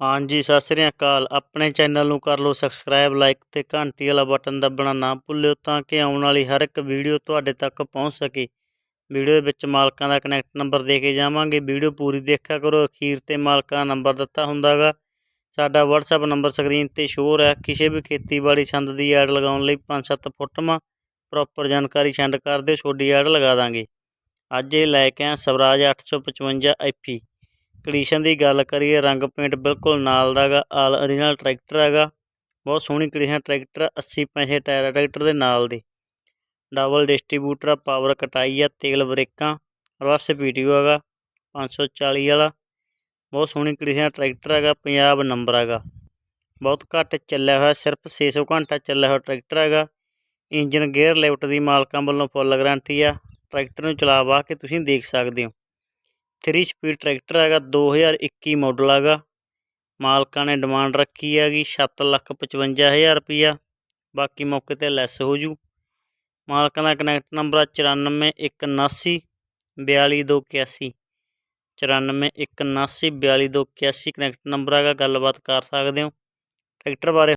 ਹਾਂਜੀ ਸਤਿ ਸ੍ਰੀ ਅਕਾਲ। ਆਪਣੇ ਚੈਨਲ ਨੂੰ ਕਰ ਲਓ ਸਬਸਕ੍ਰਾਈਬ ਲਾਈਕ ਤੇ ਘੰਟੀ ਵਾਲਾ ਬਟਨ ਦੱਬਣਾ ਨਾ ਭੁੱਲਿਓ ਤਾਂ ਕਿ ਆਉਣ ਵਾਲੀ ਹਰ ਇੱਕ ਵੀਡੀਓ ਤੁਹਾਡੇ ਤੱਕ ਪਹੁੰਚ ਸਕੇ। ਵੀਡੀਓ ਦੇ ਵਿੱਚ ਮਾਲਕਾਂ ਦਾ ਕਨੈਕਟ ਨੰਬਰ ਦੇ ਕੇ ਜਾਵਾਂਗੇ। ਵੀਡੀਓ ਪੂਰੀ ਦੇਖਿਆ ਕਰੋ। ਅਖੀਰ ਤੇ ਮਾਲਕਾਂ ਦਾ ਨੰਬਰ ਦਿੱਤਾ ਹੁੰਦਾਗਾ। ਸਾਡਾ WhatsApp ਨੰਬਰ ਸਕਰੀਨ ਤੇ ਸ਼ੋਰ ਹੈ। ਕਿਸੇ ਵੀ ਖੇਤੀਬਾੜੀ ਸੰਦ ਦੀ ਐਡ ਲਗਾਉਣ ਲਈ 5-7 ਫੁੱਟਵਾਂ ਪ੍ਰੋਪਰ ਜਾਣਕਾਰੀ ਸੈਂਡ ਕਰ ਦਿਓ। ਛੋਡੀ ਐਡ ਲਗਾ ਦਾਂਗੇ। ਅੱਜ ਇਹ ਲੈ ਕੇ ਆ ਸਵਰਾਜ 855 ਐਫੀ ਕੰਡੀਸ਼ਨ ਦੀ ਗੱਲ ਕਰੀਏ, ਰੰਗ ਪੇਂਟ ਬਿਲਕੁਲ ਨਾਲ ਦਾਗਾ ਆਲ ਓਰੀਜਨਲ ਟਰੈਕਟਰ ਹੈਗਾ। ਬਹੁਤ ਸੋਹਣੀ ਕੰਡੀਸ਼ਨ ਟਰੈਕਟਰ 80 ਪੈਸੇ ਟਾਇਰ ਟਰੈਕਟਰ ਦੇ ਨਾਲ ਦੇ। ਡਬਲ ਡਿਸਟ੍ਰੀਬਿਊਟਰ ਪਾਵਰ ਕਟਾਈ ਆ, ਤੇਲ ਬ੍ਰੇਕਾਂ ਰਿਵਰਸ ਪੀਟੀਓ ਹੈਗਾ 540 ਵਾਲਾ। ਬਹੁਤ ਸੋਹਣੀ ਕੰਡੀਸ਼ਨ ਟਰੈਕਟਰ ਹੈਗਾ ਪੰਜਾਬ ਨੰਬਰ ਹੈਗਾ। ਬਹੁਤ ਘੱਟ ਚੱਲਿਆ ਹੋਇਆ, ਸਿਰਫ 600 ਘੰਟਾ ਚੱਲਿਆ ਹੋਇਆ ਟਰੈਕਟਰ ਹੈਗਾ। ਇੰਜਨ ਗੇਅਰ ਲਿਫਟ ਦੀ ਮਾਲਕਾਂ ਵੱਲੋਂ ਫੁੱਲ ਗਾਰੰਟੀ ਆ। ਟਰੈਕਟਰ ਨੂੰ ਚਲਾਵਾ ਕੇ ਤੁਸੀਂ ਦੇਖ ਸਕਦੇ ਹੋ। 3 ਸਪੀਡ ਟਰੈਕਟਰ ਹੈਗਾ 2021 ਮਾਡਲ ਹੈਗਾ। ਮਾਲਕਾਂ ਨੇ ਡਿਮਾਂਡ ਰੱਖੀ ਹੈਗੀ 755000 ਰੁਪਈਆ ਬਾਕੀ ਮੌਕੇ ਤੇ ਲੈਸ ਹੋ ਜੂ। ਮਾਲਕਾਂ ਦਾ ਕਨੈਕਟ ਨੰਬਰ ਆ 94179 42281 94179 42281 ਕਨੈਕਟ ਨੰਬਰ ਹੈਗਾ, ਗੱਲਬਾਤ ਕਰ ਸਕਦੇ ਹੋ। ਟਰੈਕਟਰ ਬਾਰੇ